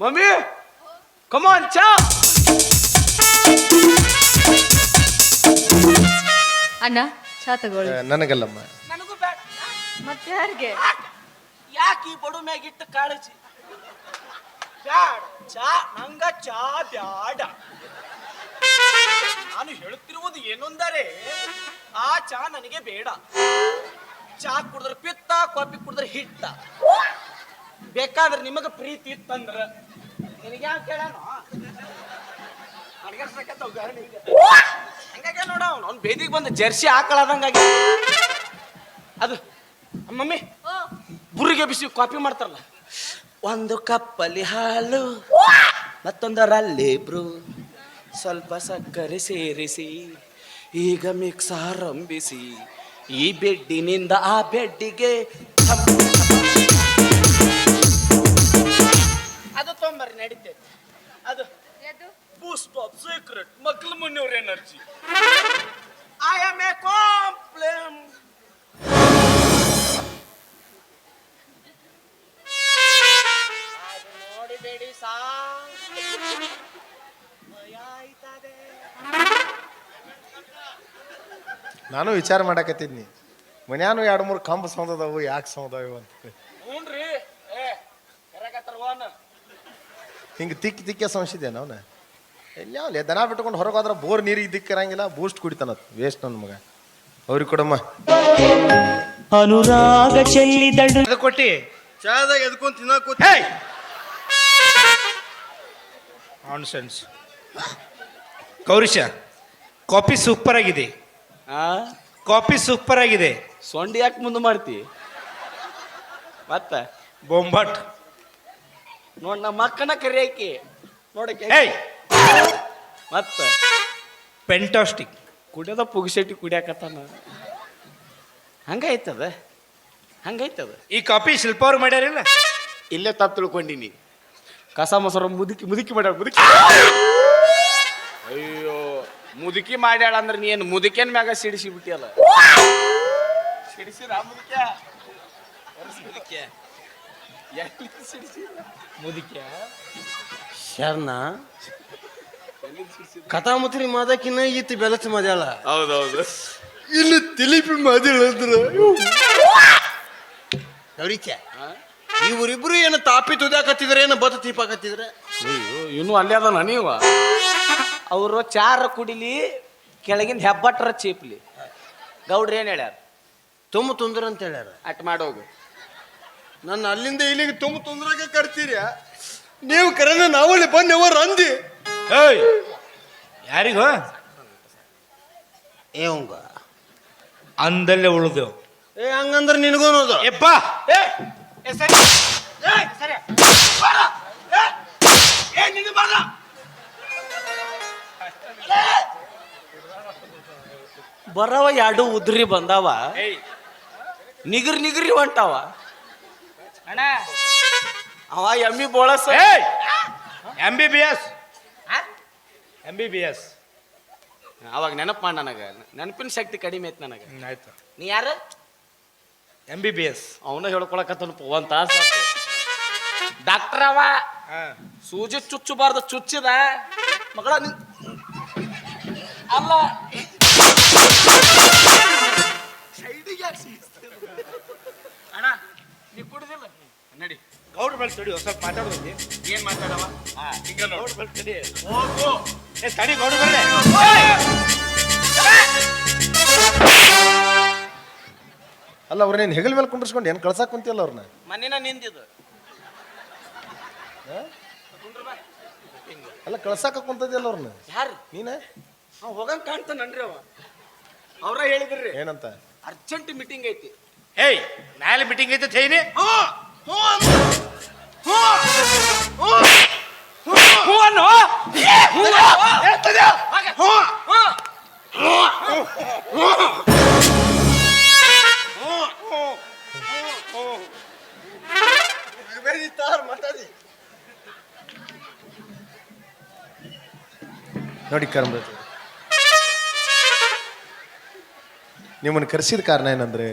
Mummy ಕಮಾನ್ ಚಾ. ಅಣ್ಣ ಚಾ ತಗೊಳ್ಳಿ. ನನಗಲ್ಲಮ್ಮ. ನನಗೂ ಬೇಡ. ಮತ್ತೆ ಯಾರಿಗೆ? ಯಾಕೆ? ಈ ಬಡು ಮ್ಯಾಗಿಟ್ಟು ಕಾಳಜಿ? ಬ್ಯಾಡ ಚಾ ನಂಗ ಚಾ ಬ್ಯಾಡ. ನಾನು ಹೇಳುತ್ತಿರುವುದು ಏನೊಂದರೆ ಆ ಚಾ ನನಗೆ ಬೇಡ. ಚಾ ಕುಡಿದ್ರೆ ಪಿತ್ತ ಕಾಫಿ ಕುಡಿದ್ರೆ ಹಿಟ್ಟ. ಬೇಕಾದ್ರೆ ನಿಮಗ ಪ್ರೀತಿ ಇತ್ತಂದ್ರ. ನಿನಗೆ ಯಾಕೆ ಕೇಳಾನ? ಹಂಗಾಗಿ ನೋಡ ಅವ್ನು. ಬೇದಿಗೆ ಬಂದು ಜರ್ಸಿ ಹಾಕಳದಂಗಾಗಿ ಅದು ಮಮ್ಮಿ ಬುರಿಗೆ ಬಿಸಿ ಕಾಪಿ ಮಾಡ್ತಾರಲ್ಲ. ಒಂದು ಕಪ್ಪಲ್ಲಿ ಹಾಲು ಮತ್ತೊಂದರಲ್ಲಿ ಇಬ್ರು. ಸ್ವಲ್ಪ ಸಕ್ಕರೆ ಸೇರಿಸಿ ಈಗ ಮಿಕ್ಸ್ ಆರಂಭಿಸಿ. ಈ ಬೆಡ್ಡಿನಿಂದ ಆ ಬೆಡ್ಡಿಗೆ. ಅದು ನಡೀತೈತೆ. ಅದು ಬೂಸ್ಟ್ ಆಫ್ ಸೀಕ್ರೆಟ್ ಮಕ್ಳ ಮುನ್ನೂರ energy I am a complain ನೋಡಿಬೇಡಿ ಸಾ ನಾನು ವಿಚಾರ ಮಾಡಕತ್ತಿದ್ನಿ. ಮನ್ಯಾನು ಎರಡು ಮೂರು ಕಂಬ ಸೌದವು ಯಾಕೆ ಸೌದವು ಅಂತ. ಹಿಂಗೆ ತಿಕ್ಕಿ ತಿಕ್ಕೆ ಸಂಶಿದ್ದೇನೆ ಅವನ. ಎಲ್ಲಿ ಅವಲೆ ದನ ಬಿಟ್ಕೊಂಡು ಹೊರಗೋದ್ರೆ ಬೋರ್ ನೀರಿಗೆ ದಿಕ್ಕಿರಂಗಿಲ್ಲ ಬೂಸ್ಟ್ ಕುಡಿತಾನ ವೇಸ್ಟ್ ನನ್ನ ಮಗ. ಅವ್ರಿಗೆ ಕೊಡಮ್ಮ. ಅನುರಾಗ ಚೆಲ್ಲಿದಳು ಅದು ಕೊಟ್ಟಿ? ಚಾದಾಗ ಎದ್ಕೊಂಡು ತಿನ್ನಕ್ ಹೇ ಸೆನ್ಸ್ ಕೌರಿಶ ಕಾಫಿ ಸೂಪರ್ ಆಗಿದೆ. ಆ? ಕಾಫಿ ಸೂಪರ್ ಆಗಿದೆ. ಸೊಂಡಿ ಯಾಕೆ ಮುಂದೆ ಮಾಡ್ತಿ? ಮತ್ತ? ಬೊಂಬಟ್ ನೋಡ್ ನಮ್ಮ ಅಕ್ಕನ ಕರಿಯಾಕಿ ನೋಡಕ್ಕೆ ಹೇಯ್ ಮತ್ತ? ಪೆಂಟಾಸ್ಟಿಕ್ ಕುಡಿಯೋದ ಪುಗಿಸೆಟ್ಟಿ ಕುಡಿಯಾಕತ್ತಾನ. ಹಂಗೈತದ ಹಂಗೈತದ ಈ ಕಾಪಿ ಶಿಲ್ಪ ಅವ್ರು ಮಾಡ್ಯಾರಿಲ್ಲ? ಇಲ್ಲೇ ತಪ್ಪು ತಿಳ್ಕೊಂಡಿನಿ. ಕಸ ಮೊಸರು ಮುದುಕಿ ಮುದುಕಿ ಮಾಡ್ಯಾಳ ಮುದುಕಿ. ಅಯ್ಯೋ ಮುದುಕಿ ಮಾಡ್ಯಾಳ ಅಂದ್ರೆ ನೀ ಏನು ಮುದುಕಿನ ಮ್ಯಾಗ ಸಿಡಿಸಿ ಬಿಟ್ಟಿಯಲ್ಲ? ಸಿಡಿಸಿ ಮುದುಕ್ಯ? ಮುದುಕ್ಯ ಎಲ್ಲಿ ಕಥಾ ಮುತ್ರಿ ಶರ್ಣ? ಕಥಾಮುತ್ರಿ ಮಾದಕಿನ್ನ ಈತ ಬೆಲಚ ಮದ್ಯಾಳ. ಹೌದೌದು. ಇನ್ನು ತಿಲಿಪಿ ಮಾದಿಳ ಅಂದ್ರ ಅವ್ರಿಕೆ ಇವರಿಬ್ರು ಏನು ತಾಪಿ ತುದಾಕತ್ತಿದ್ರೆ ಏನು ಬತ್ತ ತೀಪಾಕತ್ತಿದ್ರೆ? ಅಯ್ಯೋ ಇನ್ನೂ ಅಲ್ಲೇ ಅದಾನ ನೀವ? ಅವರು ಚಾರ ಕುಡಿಲಿ ಕೆಳಗಿಂದ ಹೆಬ್ಬಟ್ರ ಚೀಪ್ಲಿ. ಗೌಡ್ರು ಏನು ಹೇಳ್ಯಾರ? ತುಂಬ ತುಂದ್ರ ಅಂತ ಹೇಳ್ಯಾರ. ಅಟ್ ಮಾಡೋಗು ನನ್ನ ಅಲ್ಲಿಂದ ಇಲ್ಲಿಗೆ ತುಂಬ ತೊಂದ್ರಾಗ ಕರ್ತೀರಿ ನೀವು ಕರೆನ ನಾವಲ್ಲಿ ಬಂದೆವರ ಅಂದಿ ಹೇಯ್ ಯಾರಿಗೋ? ಏವಂಗ. ಅಂದಲ್ಲೇ ಉಳಿದೆವು. ಏ ಹಂಗಂದ್ರೆ ನಿನಗೂ ನೋದು ಎಪ್ಪ ಏ ಏ ಸರಿ. ಏ ಸರಿ. ಬಾರ. ಏ ಏ ನಿನ್ನ ಬಾರ. ಬರವ ಎರಡು ಉದ್ರಿ ಬಂದಾವ. ಏಯ್. ನಿಗರ್ ನಿಗರಿ ಹೊಂಟಾವ. ಅಣ್ಣ. ಅವ ಎಮ್ಮಿ ಬೋಳಸ. M B B S M B B S ಅವಾಗ ನೆನಪು ಮಾಡ ನನಗೆ. ನೆನಪಿನ ಶಕ್ತಿ ಕಡಿಮೆ ಐತ್ ನನಗೆ. ಆಯ್ತು. ನೀ ಯಾರು? ಎಂ ಬಿ ಬಿ ಎಸ್ ಅವನ ಹೇಳ್ಕೊಳಕತ್ತನಪ್ಪ ಒಂದು ತಾಸು ಡಾಕ್ಟರ್ ಅವ. ಹಾಂ. ಸೂಜಿ ಚುಚ್ಚಬಾರ್ದು ಚುಚ್ಚಿದ. ಮಗಳ ನಿನ್ ಅಲ್ಲ. ಸೈಡಿಗೆ ಅಣ್ಣ ನೀ ಕುಡ್ದಿಲ್ಲ? ನಡಿ. ಗೌಡ್ರ ಮೇಲೆ ತಡಿ ಸ್ವಲ್ಪ ಮಾತಾಡೋದು ಏನ್ ಮಾತಾಡವ? ಹಾ. ಹಿಂಗ ನೋಡು. ಗೌಡ್ರ ಮೇಲೆ ತಡಿ. ಹೋಗು. ಏ ತಡಿ ಗೌಡ್ರ ಮೇಲೆ. ಅಲ್ಲ ಅವ್ರನ್ನೇನು ಹೆಗಲ್ ಮೇಲೆ ಕುಂಡ್ರಿಸ್ಕೊಂಡು ಏನು ಕಳ್ಸಾಕ್ ಕುಂತಿಯಲ್ಲ ಅವ್ರನ್ನ ಮನೇನ ನಿಂದಿದು ಅಲ್ಲ ಕಳ್ಸಾಕ ಕುಂತದಿಲ್ಲ ಅವ್ರನ್ನ ಯಾರು? ನೀನ? ಅವ ಹೋಗಂಗ್ ಕಾಣ್ತಾನನ್ರಿ ಅವ. ಅವ್ರ ಹೇಳಿದ್ರಿ. ಏನಂತ? ಅರ್ಜೆಂಟ್ ಮೀಟಿಂಗ್ ಐತಿ. ಏಯ್ ನಾಳೆ ಮೀಟಿಂಗ್ ಐತೆ ಥೈನಿ ನೋಡಿ ಕರ್ಮರಾಜ್ ನಿಮ್ಮನ್ನು ಕರೆಸಿದ ಕಾರಣ ಏನಂದ್ರೆ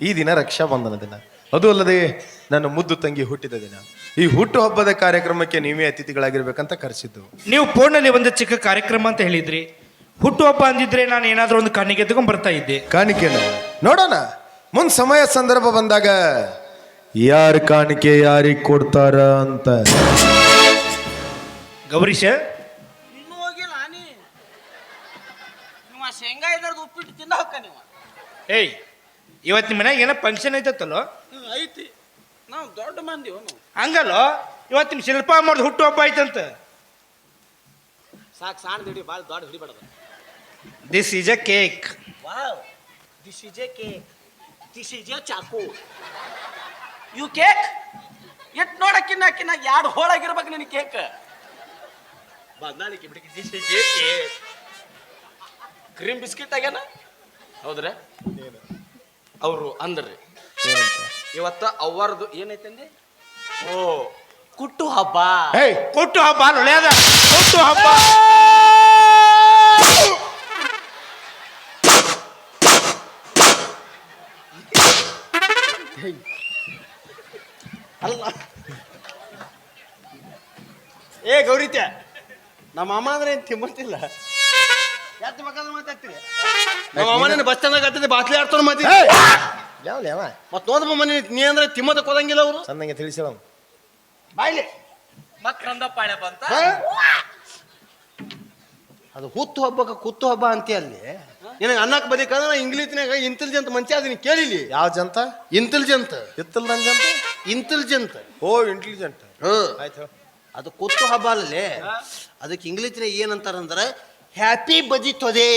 ಈ ದಿನ ರಕ್ಷಾ ಬಂಧನ ದಿನ. ಅದು ಅಲ್ಲದೆ ನನ್ನ ಮುದ್ದು ತಂಗಿ ಹುಟ್ಟಿದ ದಿನ. ಈ ಹುಟ್ಟು ಹಬ್ಬದ ಕಾರ್ಯಕ್ರಮಕ್ಕೆ ನೀವೇ ಅತಿಥಿಗಳಾಗಿರ್ಬೇಕಂತ ಕರೆಸಿದ್ದು. ನೀವು ಫೋನಲ್ಲಿ ಒಂದು ಚಿಕ್ಕ ಕಾರ್ಯಕ್ರಮ ಅಂತ ಹೇಳಿದ್ರಿ. ಹುಟ್ಟುಹಬ್ಬ ಅಂದಿದ್ರೆ ನಾನು ಏನಾದರೂ ಒಂದು ಕಣ್ಣಿಗೆ ತಗೊಂಡ್ ಬರ್ತಾ ಇದ್ದೆ. ಕಾಣಿಕೆನ ನೋಡೋಣ. ಮುಂದ್ ಸಮಯ ಸಂದರ್ಭ ಬಂದಾಗ ಯಾರು ಕಾಣಿಕೆ ಯಾರಿಗೆ ಕೊಡ್ತಾರ ಅಂತ. ಗೌರೀಶ ಇನ್ನೂ ಹೋಗಿಲ್ಲ ನೀ. ನೀವು ಶೇಂಗಾ ಇದ್ರದ್ದು ಉಪ್ಪಿಟ್ಟು ತಿಂದ ನೀವು. ಏಯ್ ಇವತ್ತು ನಿಮ್ಮ ಮನ್ಯಾಗ ಏನೋ ಫಂಕ್ಷನ್ ಐತತ್ತಲ್ಲೋ? ಹ್ಮ್, ಐತಿ. ನಾವು ದೊಡ್ಡ ಮಂದಿ ನಾವು ಹಂಗಲ್ಲೋ? ಇವತ್ತು ನಿಮ್ಮ ಶಿಲ್ಪ ಮಾಡ್ದು ಹುಟ್ಟು ಹಬ್ಬ ಐತಂತ. ಸಾಕು ಸಣ್ಣ ಹಿಡಿ ಭಾಳ ದೊಡ್ಡ ಹಿಡಿಬಾರ್ದು this is a cake wow this is a cake this is a ಚಾಕು. ಯು ಕೇಕ್ ಎಟ್ ನೋಡಕ್ಕಿನ್ನ ಕಿನ್ನ ಎರಡು ಹೋಳಾಗಿರ್ಬೇಕು ನಿನ್ನ ಕೇಕ್ ಬದ್ನಾಳಿಕೆ ಬಿಡಕ್ಕೆ this is a cake cream biscuit ಆಗ್ಯಾನ? ಹೌದ್ರಾ? ಅವರು ಅಂದ್ರಿ. ಏನಂತ? ಇವತ್ತ ಅವರದು ಏನೈತಂದೆ ಓ. ಕುಟ್ಟು ಹಬ್ಬ. ಏಯ್ ಕೊಟ್ಟು ಹಬ್ಬ ನೊಳ್ಯಾದ ಕೊಟ್ಟು ಹುಟ್ಟು ಹಬ್ಬ. ಅಲ್ಲ. ಏ ಗೌರಿತ್ಯ ನಮ್ಮ ಅಮ್ಮ ಅಂದ್ರೆ ಏನು ತಿಮ್ಮತ್ತಿಲ್ಲ? ಯಾಕೆ ಮಕ್ಕಳ ಮಾತಾಡ್ತೀರಿ? ನಮ್ಮ ಅಮ್ಮನ ಬಸ್ ಸ್ಟ್ಯಾಂಡ್ ಯಾವ ಅವ. ಮತ್ ನೋದಮ್ಮ ಮನೆ ನೀ ಅಂದ್ರೆ ತಿಮ್ಮದ ಕೊದಂಗಿಲ್ಲ ಅವರು. ಚಂದಂಗೆ ತಿಳಿಸಿಳ ಬಾಯ್ಲಿ. ಮಕ್ಕಳಂದ ಪಾಳೆ ಬಂತ? ಅದು ಹುತ್ತು ಹಬ್ಬಕ್ಕೆ ಕುತ್ತು ಹಬ್ಬ ಅಂತ ಅಲ್ಲಿ. ನಿನಗೆ ಅನ್ನಕ್ಕೆ ಬರೀಕಂದ್ರೆ ಇಂಗ್ಲೀಷ್ನಾಗ ಇಂಟೆಲಿಜೆಂಟ್ ಮಂಚ ಅದನ್ನ ಕೇಳಿಲಿ. ಯಾವ ಜಂತ? ಇಂಟೆಲಿಜೆಂಟ್ ಇತ್ತಲ್ ನನ್ ಜಂತ? ಇಂಟೆಲಿಜೆಂಟ್ ಓ ಇಂಟೆಲಿಜೆಂಟ್ ಹ್ಮ್ ಆಯ್ತು ಹೇಳು. ಅದು ಕುತ್ತು ಹಬ್ಬ ಅಲ್ಲಿ. ಅದಕ್ಕೆ ಇಂಗ್ಲೀಷ್ನಾಗ ಏನಂತಾರಂದ್ರೆ ಹ್ಯಾಪಿ ಬಜಿ ತೊದೆ.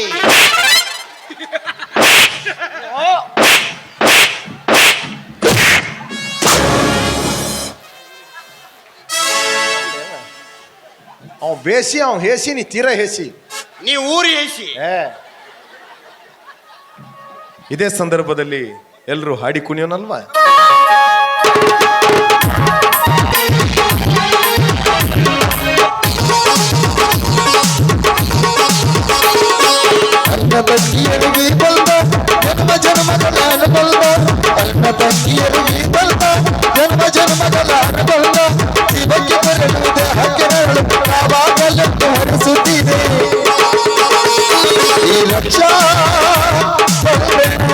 ಅವ್ ಬೇಸಿ ಅವ್ ಹೇಸಿ ನೀ ತೀರ ಹೇಸಿ. ನೀ ಊರಿ ಹೇಸಿ. ಏ. ಇದೇ ಸಂದರ್ಭದಲ್ಲಿ ಎಲ್ಲರೂ ಹಾಡಿ ಕುಣಿಯೋನಲ್ವಾ? ಜನ್ಮ ಜನ್ಮ ಯಾವಾಗಲೆಂದು ಹರಿಸುತ್ತಿದೆ ಈ ರಕ್ಷಾ ಬಂಧನ,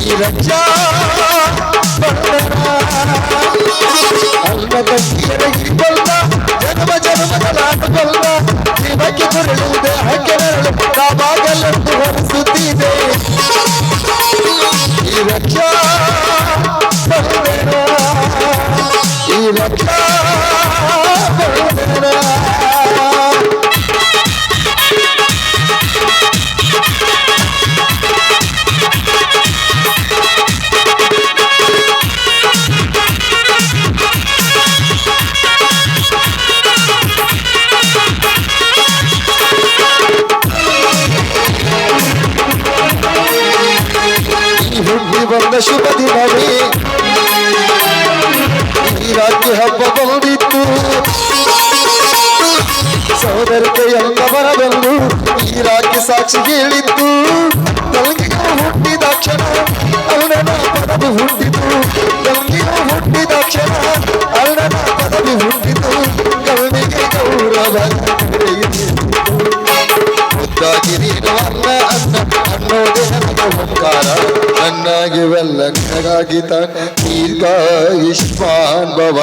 ಈ ರಕ್ಷಾ ಬಂಧನ. ಅನ್ನ ತಂಗಿಯರಿಗೆ ಬಲ್ದ ಜನ್ಮ ಜನ್ಮಗಳ ಅನುಬಲ್ದ ಶಿವಕ್ಕೆ ಬರಲುವುದೇ ಹಕ್ಕಿನಗಳು ಯಾವಾಗಲೆಂದು ಹರಿಸುತ್ತಿದೆ ಈ ರಕ್ಷಾ ಬಂಧನ, ಈ ರಕ್ಷಾ ಬಂದಿತ್ತು ಸೋದರತೆ ಎಲ್ಲ ಬರಬಂದು ಈ ರಾಜ್ಯ ಸಾಕ್ಷಿ ಹೇಳಿದ್ದು. ತಂಗಿಗೂ ಹುಟ್ಟಿದ ಕ್ಷಣ ಅಲ್ಲನ ಪದವಿ ಹುಟ್ಟಿತು. ಹುಟ್ಟಿದ ಕ್ಷಣ ಅಲ್ಲನ ಪದವಿ ಹುಟ್ಟಿತು. ಕವಿಗೆ ಗೌರವ ಅನ್ನ ಅನ್ನೋದೇ ನನಗೆ ಓಂಕಾರ. ನನ್ನಾಗಿವೆಲ್ಲ ನನಗಾಗಿ ತಾನೆ ಭವ.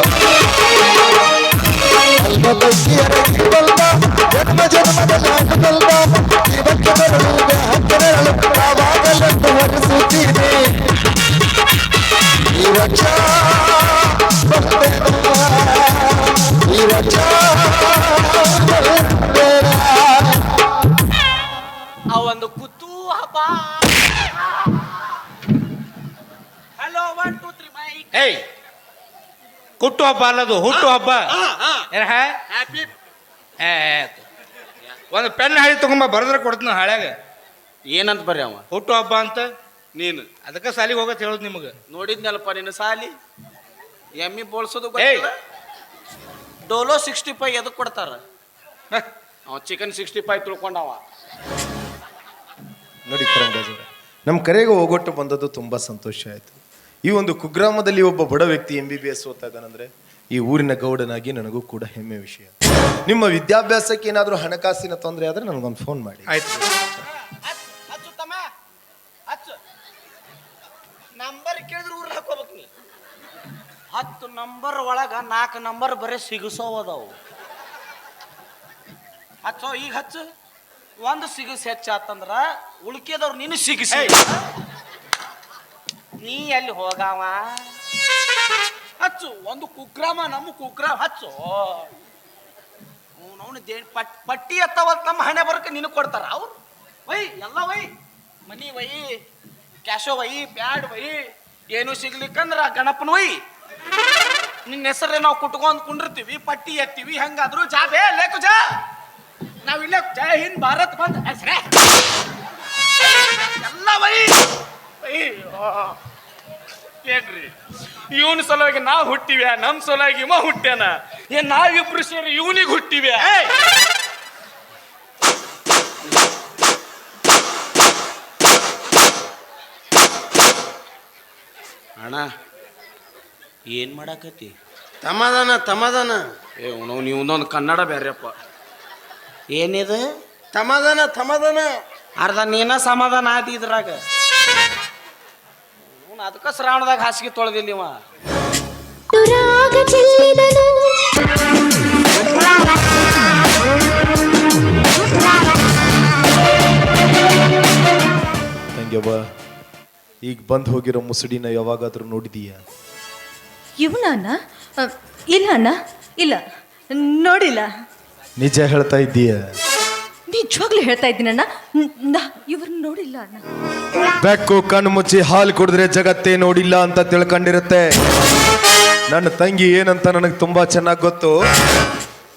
ಒಂದು ಕುತ್ತು ಹಬ್ಬ hello one two three mike ಏಯ್ ಕುಟ್ಟು ಹಬ್ಬ ಅಲ್ಲದು ಹುಟ್ಟು ಹಬ್ಬ. ಏನ? ಹ್ಯಾಪಿ. ಒಂದು ಪೆನ್ ಹಾಳಿ ತಗೊಂಬ ಬರದ್ರೆ ಕೊಡ್ತೀನಿ ಹಾಳ್ಯಾಗ. ಏನಂತ ಬರ್ರಿ ಅವ? ಹುಟ್ಟು ಹಬ್ಬ ಅಂತ ನೀನು. ಅದಕ್ಕೆ ಸಾಲಿಗೆ ಹೋಗತ್ ಹೇಳೋದು ನಿಮಗೆ. ನೋಡಿದ್ನಲ್ಲಪ್ಪ ನಿನ್ನ ಸಾಲಿ? ಎಮ್ಮಿ ಬೋಳ್ಸೋದು ಏಯ್. ಗೊತ್ತಿಲ್ಲ? ಡೋಲೋ ಸಿಕ್ಸ್ಟಿ ಫೈವ್ ಎದಕ್ ಕೊಡ್ತಾರ? ಅವ ಚಿಕನ್ ಸಿಕ್ಸ್ಟಿ ಫೈವ್ ತಿಳ್ಕೊಂಡವ. ನೋಡಿ ನಮ್ಮ ಕರೆಗೆ ಹೋಗೊಟ್ಟು ಬಂದದ್ದು ತುಂಬ ಸಂತೋಷ ಆಯಿತು. ಈ ಒಂದು ಕುಗ್ರಾಮದಲ್ಲಿ ಒಬ್ಬ ಬಡ ವ್ಯಕ್ತಿ ಎಂ ಬಿ ಬಿ ಎಸ್ ಓದ್ತಾ ಇದ್ದಾನಂದ್ರೆ ಈ ಊರಿನ ಗೌಡನಾಗಿ ನನಗೂ ಕೂಡ ಹೆಮ್ಮೆ ವಿಷಯ. ನಿಮ್ಮ ವಿದ್ಯಾಭ್ಯಾಸಕ್ಕೆ ಏನಾದರೂ ಹಣಕಾಸಿನ ತೊಂದರೆ ಆದರೆ ನನಗೊಂದು ಫೋನ್ ಮಾಡಿ. ಆಯ್ತು. ನಂಬರ್ ಕೇಳಿದ್ರೆ ಊರ್ಲಿ ಹಾಕೋಬೇಕು ನೀ ಹತ್ತು ನಂಬರ್ ಒಳಗ ನಾಲ್ಕು ನಂಬರ್ ಬರೀ ಸಿಗಿಸೋವ್ ಅದಾವು ಹಚ್ಚೋ ಈಗ ಹಚ್ಚು. ಒಂದು ಸಿಗಿಸ್ ಹೆಚ್ಚಾತಂದ್ರ ಉಳ್ಕಿದವ್ರು ನೀನು ಸಿಗಸ. ನೀ ಅಲ್ಲಿ ಹೋಗಾವ? ಹಚ್ಚು, ಒಂದು ಕುಗ್ರಾಮ ನಮ್ಮ ಕುಗ್ರಾಮ ಹಚ್ಚು. ಅವನು ದೇ ಪಟ್ ಪಟ್ಟಿ ಎತ್ತವ ನಮ್ಮ ಹಣೆ ಬರಕ್ಕೆ ನಿನಗೆ ಕೊಡ್ತಾರ, ಅವ್ರು? ವೈ, ಎಲ್ಲ ವೈ. ಮನಿ ವೈ, ಕ್ಯಾಶೋ ವೈ, ಬ್ಯಾಡ್ ವೈ. ಏನು ಸಿಗ್ಲಿಕ್ಕಂದ್ರ ಗಣಪನ ವೈ. ನಿನ್ನ ಹೆಸರೇ ನಾವು ಕುಟ್ಕೊಂಡ್ ಕುಂಡಿರ್ತೀವಿ, ಪಟ್ಟಿ ಎತ್ತೀವಿ, ಹೆಂಗಾದ್ರು ಜಾ ಬೇ ಲೇಕು ಜಾ ನಾವ್ ಇಲ್ಲೇ ಜೈ ಹಿಂದ್ ಭಾರತ್ ಬಂದ್ ಹೆಸ್ರೇ ಎಲ್ಲ ವೈ. ಅಯ್ಯೋ. ಏನ್ರಿ? ಇವನ್ ಸಲುವಾಗಿ ನಾ ಹುಟ್ಟಿವ್ಯಾ ನಮ್ ಸಲುವಾಗಿ ಇವ ಹುಟ್ಟ್ಯಾನ. ಏನ್ ನಾವಿಬ್ರು ಸೇರಿ ಇವನಿಗೆ ಹುಟ್ಟಿವ್ಯಾ ಅಣ್ಣ ಏನ್ ಮಾಡಾಕತಿ ತಮದನ ತಮದನ. ಏ ನಾವು ನೀವೊಂದೊಂದು ಕನ್ನಡ ಬೇರೆಪ್ಪ ಏನಿದು? ತಮದನ ತಮದನ. ಅರ್ಧ ನೀನ ಸಮಾಧಾನ ಆದಿ ಇದ್ರಾಗ. ಅದಕ್ಕ ಶ್ರಾವಣದಾಗ ಹಾಸಿಗೆ ತೊಳೆದಿಲ್ಲ ಇವ. ಚೆಲ್ಲಿದನು. ತಂಗ್ಯವ್ವ ಈಗ ಬಂದ್ ಹೋಗಿರೋ ಮುಸುಡಿನ ಯಾವಾಗಾದ್ರೂ ನೋಡಿದೀಯ? ಇವನ ಅಣ್ಣ ಅ, ಇಲ್ಲ ಅಣ್ಣ. ಇಲ್ಲ ನೋಡಿಲ್ಲ. ನಿಜ ಹೇಳ್ತಾ ಇದ್ದೀಯ? ನಿಜವಾಗ್ಲೂ ಹೇಳ್ತಾ ಇದ್ದೀನಿ ಅಣ್ಣ. ಇವ್ರನ್ನ ನೋಡಿಲ್ಲ ಅಣ್ಣ. ಬೆಕ್ಕು ಕಣ್ಣು ಮುಚ್ಚಿ ಹಾಲು ಕುಡಿದ್ರೆ ಜಗತ್ತೇ ನೋಡಿಲ್ಲ ಅಂತ ತಿಳ್ಕೊಂಡಿರುತ್ತೆ. ನನ್ನ ತಂಗಿ ಏನಂತ ನನಗೆ ತುಂಬಾ ಚೆನ್ನಾಗಿ ಗೊತ್ತು.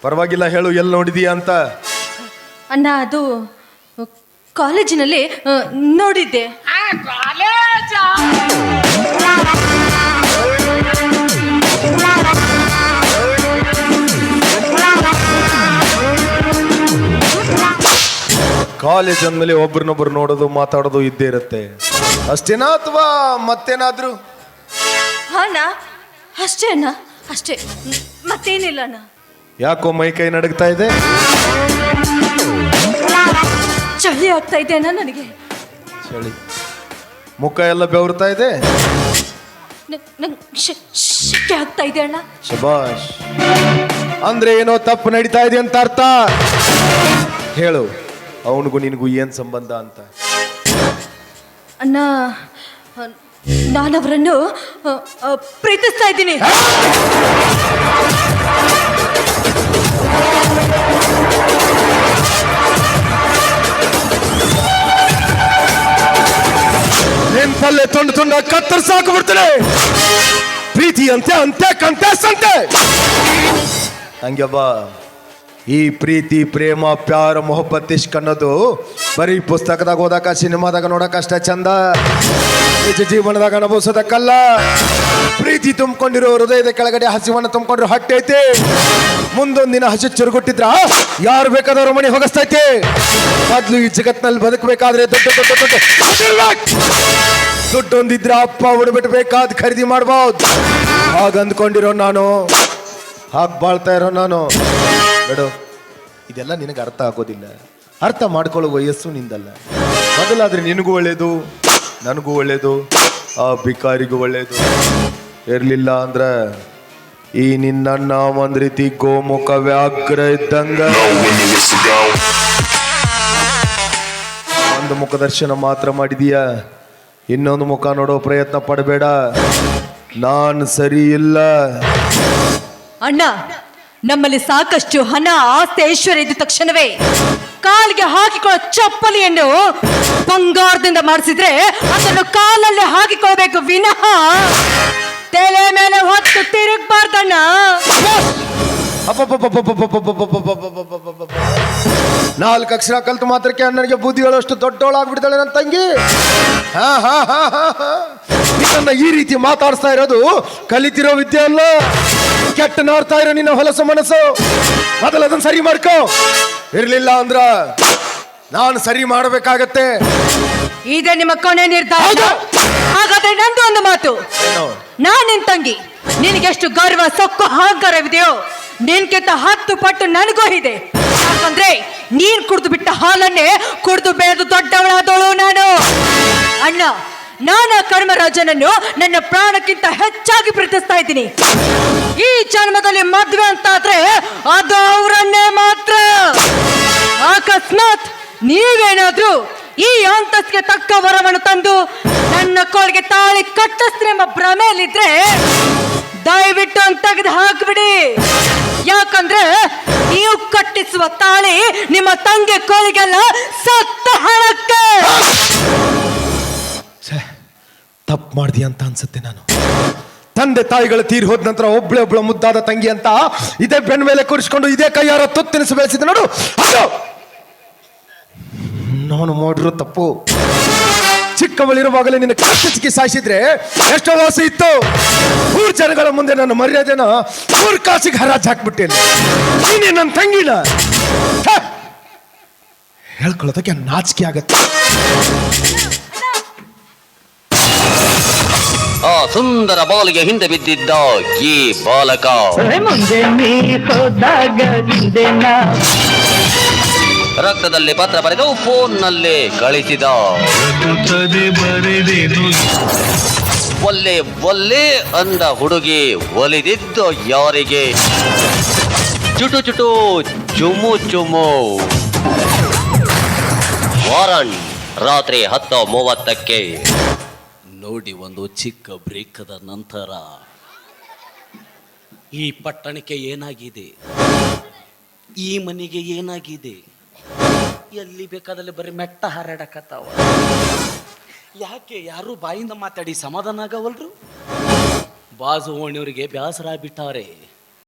ಪರವಾಗಿಲ್ಲ ಹೇಳು ಎಲ್ಲಿ ನೋಡಿದೀಯ ಅಂತ. ಅಣ್ಣ ಅದು ಕಾಲೇಜಿನಲ್ಲಿ ನೋಡಿದ್ದೆ. ಕಾಲೇಜ್ ಮೇಲೆ ಒಬ್ರನ್ನೊಬ್ರು ನೋಡೋದು ಮಾತಾಡೋದು ಇದ್ದೇ ಇರುತ್ತೆ. ಅಷ್ಟೇನಾ ಅಥವಾ ಮತ್ತೇನಾದ್ರೂ? ಹಾ ಅಣ್ಣ ಅಷ್ಟೇ ಅಣ್ಣ ಅಷ್ಟೇ. ಮ್, ಮತ್ತೇನಿಲ್ಲ ಅಣ್ಣ. ಯಾಕೋ ಮೈ ಕೈ ನಡಗ್ತಾ ಇದೆ? ಚಳಿ ಆಗ್ತಾ ಇದೆ ಅಣ್ಣ ನನಗೆ. ಚಳಿ. ಮುಖ ಎಲ್ಲ ಬೆವರ್ತಾ ಇದೆ? ನಂಗೆ ಆಗ್ತಾ ಇದೆ ಅಣ್ಣ. ಶಬಾಷ್. ಅಂದ್ರೆ ಏನೋ ತಪ್ಪು ನಡೀತಾ ಇದೆ ಅಂತ ಅರ್ಥ? ಹೇಳು. ಅವನಿಗೂ ನಿನಗೂ ಏನು ಸಂಬಂಧ ಅಂತ? ಅಣ್ಣ ನಾನವರನ್ನು ಅ, ಅ, ಪ್ರೀತಿಸ್ತಾ ಇದ್ದೀನಿ. ನಿನ್ ಪಲ್ಲೆ ತುಂಡು ತುಂಡ ಕತ್ತರಿಸಾಕು ಬಿಡ್ತಾರೆ ಪ್ರೀತಿ ಅಂತೆ ಅಂತೆ ಕಂತೆ ಸಂತೆ ಹಂಗ್ಯವ್ವ ಈ ಪ್ರೀತಿ, ಪ್ರೇಮ, ಪ್ಯಾರ, ಮೊಹಬ್ಬತ್ ಇಷ್ಕ್ ಅನ್ನೋದು ಬರೀ ಪುಸ್ತಕದಾಗ ಓದಕ, ಸಿನಿಮಾದಾಗ ನೋಡಕ ಅಷ್ಟ ಚಂದ. ನಿಜ ಜೀವನದಾಗ ಅನುಭವಿಸೋದಕ್ಕಲ್ಲ. ಪ್ರೀತಿ ತುಂಬಿಕೊಂಡಿರೋ ಹೃದಯದ ಕೆಳಗಡೆ ಹಸಿವನ್ನು ತುಂಬಿಕೊಂಡಿರೋ ಹೊಟ್ಟೆ ಐತಿ ಮುಂದೊಂದಿನ ಹಸಿ ಚುರುಗುಟ್ಟಿದ್ರ, ಯಾರು ಬೇಕಾದವ್ರ ಮನೆ ಹೋಗಿಸ್ತೈತೆ. ಮೊದ್ಲು ಈ ಜಗತ್ನಲ್ಲಿ ಬದುಕಬೇಕಾದ್ರೆ ದೊಡ್ಡ ದೊಡ್ಡ ದೊಡ್ಡ ದುಡ್ಡೊಂದಿದ್ರ ಅಪ್ಪ ಉಡ್ಬಿಟ್ಟು ಖರೀದಿ ಮಾಡ್ಬೋದು. ಹಾಗಂದ್ಕೊಂಡಿರೋ ನಾನು, ಹಾಗೆ ಬಾಳ್ತಾ ಇರೋ ನಾನು. ಬೇಡು, ಇದೆಲ್ಲ ನಿನಗೆ ಅರ್ಥ ಆಗೋದಿಲ್ಲ. ಅರ್ಥ ಮಾಡ್ಕೊಳ್ಳೋ ವಯಸ್ಸು ನಿಂದಲ್ಲ. ಮೊದಲಾದ್ರೆ ನಿನಗೂ ಒಳ್ಳೇದು, ನನಗೂ ಒಳ್ಳೇದು, ಆ ಬಿಕಾರಿಗೂ ಒಳ್ಳೇದು. ಇರಲಿಲ್ಲ ಅಂದ್ರೆ ಈ ನಿನ್ನ ಒಂದ್ ರೀತಿ ಗೋಮುಖ ವ್ಯಾಘ್ರ ಇದ್ದಂಗ. ಒಂದು ಮುಖ ದರ್ಶನ ಮಾತ್ರ ಮಾಡಿದೀಯ. ಇನ್ನೊಂದು ಮುಖ ನೋಡೋ ಪ್ರಯತ್ನ ಪಡಬೇಡ. ನಾನು ಸರಿ ಇಲ್ಲ. ಅಣ್ಣ ನಮ್ಮಲ್ಲಿ ಸಾಕಷ್ಟು ಹಣ, ಆಸ್ತಿ, ಐಶ್ವರ್ಯ ಇದ್ದ ತಕ್ಷಣವೇ ಕಾಲಿಗೆ ಹಾಕಿಕೊಳ್ಳೋ ಚಪ್ಪಲಿಯನ್ನು ಬಂಗಾರದಿಂದ ಮಾಡಿಸಿದ್ರೆ ಅದನ್ನು ಕಾಲಲ್ಲಿ ಹಾಕಿಕೊಳ್ಬೇಕು ವಿನಃ ತಲೆ ಮೇಲೆ ಹೊತ್ತು ತಿರುಗಬಾರ್ದಣ್ಣ. ನಾಲ್ಕು ಅಕ್ಷರ ಕಲ್ತು ಮಾತ್ರಕ್ಕೆ ಅಣ್ಣನಿಗೆ ಹೇಳೋಷ್ಟು ದೊಡ್ಡವಳಾಗ್ಬಿಡ್ತಾಳೆ ನನ್ನ ತಂಗಿ ಹಾ ನಿನ್ನ ಈ ರೀತಿ ಮಾತಾಡಿಸ್ತಾ ಇರೋದು ಕಲಿತಿರೋ ವಿದ್ಯೆ ಅಲ್ಲ ಕೆಟ್ಟ ನೋಡ್ತಾ ಇರೋ ನಿನ್ನ ಹೊಲಸು ಮನಸ್ಸು ಮೊದಲು ಅದನ್ನ ಸರಿ ಮಾಡ್ಕೊ ಇರ್ಲಿಲ್ಲ ಅಂದ್ರ ನಾನು ಸರಿ ಮಾಡಬೇಕಾಗತ್ತೆ ಇದೇ ನಿಮ್ಮ ಕೊನೆ ನಿರ್ಧಾರ ಹಾಗಾದ್ರೆ ನಂದು ಒಂದು ಮಾತು ನಾನು ನಾನ್ ತಂಗಿ ನಿನಗೆಷ್ಟು ಗರ್ವ ಸೊಕ್ಕು ಅಹಂಕಾರವಿದೆಯೋ ನಿನ್ಕಿಂತ ಹತ್ತು ಪಟ್ಟು ನನಗೂ ಇದೆ. ಯಾಕಂದ್ರೆ ನೀನ್ ಕುಡಿದು ಬಿಟ್ಟ ಹಾಲನ್ನೇ ಕುಡಿದು ಬೆಳೆದು ದೊಡ್ಡವಳಾದವಳು ನಾನು. ಅಣ್ಣ, ನಾನು ಕರ್ಮರಾಜನನ್ನು ನನ್ನ ಪ್ರಾಣಕ್ಕಿಂತ ಹೆಚ್ಚಾಗಿ ಪ್ರೀತಿಸ್ತಾ ಇದ್ದೀನಿ. ಈ ಜನ್ಮದಲ್ಲಿ ಮದ್ವೆ ಅಂತ ಆದ್ರೆ ಅದು ಅವರನ್ನೇ ಮಾತ್ರ. ಅಕಸ್ಮಾತ್ ನೀವೇನಾದ್ರೂ ಈ ಅಂತಸ್ಗೆ ತಕ್ಕ ವರವನ್ನು ತಂದು ನನ್ನ ಕೋಳಿಗೆ ತಾಳಿ ಕಟ್ಟಿಸ್ತೀನಿ ಎಂಬ ಭ್ರಮೆಯಲ್ಲಿದ್ರೆ ದಯವಿಟ್ಟು ಅಂತ ತೆಗೆದು ಹಾಕ್ಬಿಡಿ. ಯಾಕಂದ್ರೆ ನೀವು ಕಟ್ಟಿಸುವ ತಾಳಿ ನಿಮ್ಮ ತಂಗಿ ಕೋಳಿಗೆಲ್ಲ ಸತ್ತ ಹಣಕ್ಕೆ. ತಪ್ಪು ಮಾಡ್ದಿ ಅಂತ ಅನ್ಸುತ್ತೆ ನಾನು. ತಂದೆ ತಾಯಿಗಳು ತೀರಿ ಹೋದ ನಂತರ ಒಬ್ಳೆ ಒಬ್ಳ ಮುದ್ದಾದ ತಂಗಿ ಅಂತ ಇದೇ ಬೆನ್ ಮೇಲೆ ಕೂರಿಸ್ಕೊಂಡು ಇದೇ ಕೈಯಾರ ತುತ್ತಿನಿಸಿ ಬೆಳೆಸಿದೆ ನೋಡು. ನಾನು ಮಾಡಿರೋ ತಪ್ಪು. ಚಿಕ್ಕವಳಿರುವಾಗಲೇ ನಿನ್ನ ಕಚ್ಚು ಸಾಯಿಸಿದ್ರೆ ಎಷ್ಟೋ ವಾಸ ಇತ್ತು. ಊರ್ ಜನಗಳ ಮುಂದೆ ನನ್ನ ಮರ್ಯಾದೆನ ಊರ್ ಕಾಸಿಗೆ ಹರಾಜ್ ಹಾಕ್ಬಿಟ್ಟೇನೆ ನೀನೇ ನನ್ನ ತಂಗಿನ! ಹೇಳ್ಕೊಳ್ಳೋದಕ್ಕೆ ನಾಚಿಕೆ ಆಗತ್ತೆ. ಆ ಸುಂದರ ಬಾಲಿಗೆ ಹಿಂದೆ ಬಿದ್ದಿದ್ದ ಈ ಬಾಲಕ. ರಕ್ತದಲ್ಲಿ ಪತ್ರ ಬರೆದು ಫೋನ್ನಲ್ಲಿ ಕಳಿಸಿದ ಒಲ್ಲೆ ಒಲ್ಲೆ ಅಂದ ಹುಡುಗಿ ಒಲಿದಿದ್ದು ಯಾರಿಗೆ? ಚುಟು ಚುಟು ಚುಮು ಚುಮು ವಾರನ್ ರಾತ್ರಿ ಹತ್ತು ಮೂವತ್ತಕ್ಕೆ. ನೋಡಿ ಒಂದು ಚಿಕ್ಕ ಬ್ರೇಕದ ನಂತರ. ಈ ಪಟ್ಟಣಕ್ಕೆ ಏನಾಗಿದೆ? ಈ ಮನೆಗೆ ಏನಾಗಿದೆ? ಎಲ್ಲಿ ಬೇಕಾದಲ್ಲಿ ಬರೀ ಮೆಟ್ಟ ಹಾರಾಡಕತ್ತಾವ. ಯಾಕೆ ಯಾರು ಬಾಯಿಂದ ಮಾತಾಡಿ ಸಮಾಧಾನ ಆಗವಲ್ರು? ಬಾಜು ಓಣಿಯವರಿಗೆ ಬೇಸರ ಬಿಟ್ಟಾರೆ